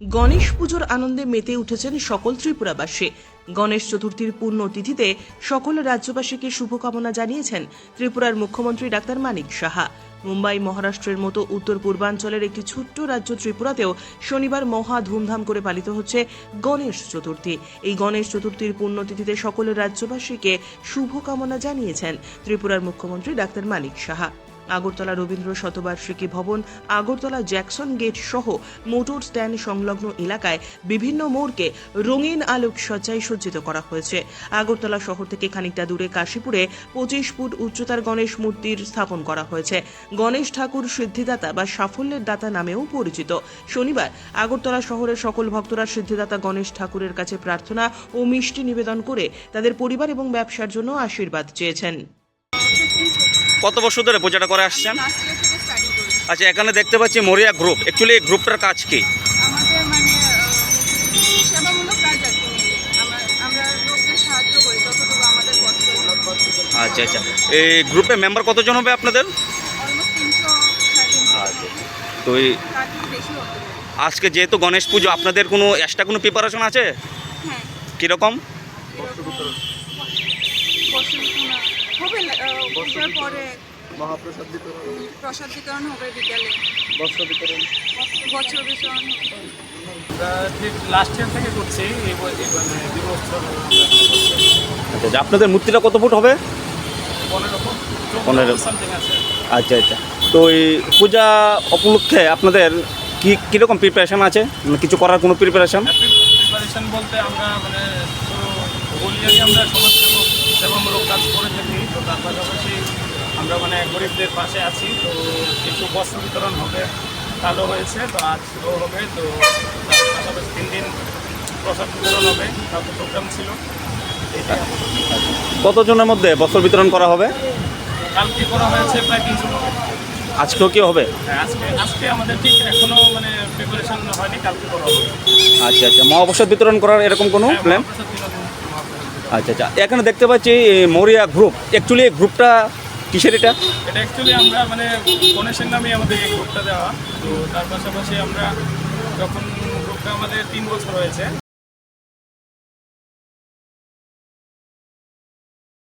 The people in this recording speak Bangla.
গণেশ পুজোর আনন্দে মেতে উঠেছেন সকল ত্রিপুরাবাসী। গণেশ চতুর্থীর পূর্ণ তিথিতে সকল রাজ্যবাসীকে শুভকামনা জানিয়েছেন ত্রিপুরার মুখ্যমন্ত্রী ডাক্তার মানিক সাহা। মুম্বাই, মহারাষ্ট্রের মতো উত্তর পূর্বাঞ্চলের একটি ছোট্ট রাজ্য ত্রিপুরাতেও শনিবার মহা ধুমধাম করে পালিত হচ্ছে গণেশ চতুর্থী। এই গণেশ চতুর্থীর পুণ্যতিথিতে সকল রাজ্যবাসীকে শুভকামনা জানিয়েছেন ত্রিপুরার মুখ্যমন্ত্রী ডাক্তার মানিক সাহা। আগরতলা রবীন্দ্র শতবার্ষিকী ভবন, আগরতলা জ্যাকসন গেট সহ মোটর স্ট্যান্ড সংলগ্ন এলাকায় বিভিন্ন মোড়কে রঙিন আলোকসজ্জায় সজ্জিত করা হয়েছে। আগরতলা শহর থেকে খানিকটা দূরে কাশীপুরে পঁচিশ ফুট উচ্চতার গণেশ মূর্তির স্থাপন করা হয়েছে। গণেশ ঠাকুর সিদ্ধিদাতা বা সাফল্যের দাতা নামেও পরিচিত। শনিবার আগরতলা শহরের সকল ভক্তরা সিদ্ধিদাতা গণেশ ঠাকুরের কাছে প্রার্থনা ও মিষ্টি নিবেদন করে তাদের পরিবার এবং ব্যবসার জন্য আশীর্বাদ চেয়েছেন। কত বছর ধরে পূজাটা করে আসছেন? আচ্ছা এখানে দেখতে পাচ্ছি মরিয়া গ্রুপ অ্যাকচুয়ালি এই গ্রুপটার কাজ কি? মানে আচ্ছা আচ্ছা। এই গ্রুপে মেম্বার কতজন হবে আপনাদের? তিনশো আচ্ছা তো এই আজকে যেহেতু গণেশ পুজো আপনাদের কোনো এক্সট্রা কোনো প্রিপারেশন আছে? হ্যাঁ। কীরকম? হবে পূজার পরে মহাপ্রসাদ বিতরণ প্রসাদ বিতরণ হবে বিকেলে। বস্ত্র বিতরণ বছর বিতরণ ঠিক লাস্ট ইয়ার থেকে করছি মানে আচ্ছা আচ্ছা আপনাদের মূর্তিটা কত ফুট হবে? পনেরো আচ্ছা আচ্ছা। তো এই পূজা উপলক্ষে আপনাদের কি কীরকম প্রিপারেশন আছে? মানে কিছু করার কোনো প্রিপারেশন প্রিপারেশন বলতে আমরা মানে আমরা সেবামূলক কাজ করে থাকি। তো তার পাশাপাশি আমরা মানে গরিবদের পাশে আছি। তো কিছু বস্ত্র বিতরণ হবে কালও হয়েছে তো আজও হবে। তো তার পাশাপাশি তিন দিন প্রসাদ বিতরণ হবে তারপর প্রোগ্রাম ছিল। কতজনের মধ্যে বস্ত্র বিতরণ করা হবে? কালকে করা হয়েছে প্রায় তিনশো আজকেও কি হবে? হ্যাঁ, আজকে আজকে আমাদের ঠিক এখনও মানে প্রিপারেশন হয়নি কালকে করা হবে। আচ্ছা আচ্ছা। মহাপ্রসাদ বিতরণ করার এরকম কোনো প্ল্যান। আচ্ছা আচ্ছা। এখানে দেখতে পাচ্ছি মরিয়া গ্রুপ অ্যাকচুয়ালি গ্রুপটা কিসের এটা? এটা অ্যাকচুয়ালি আমরা মানে গণেশের নামে আমাদের এই গ্রুপটা দেওয়া। তো তার পাশাপাশি আমরা যখন গ্রুপটা আমাদের তিন বছর হয়েছে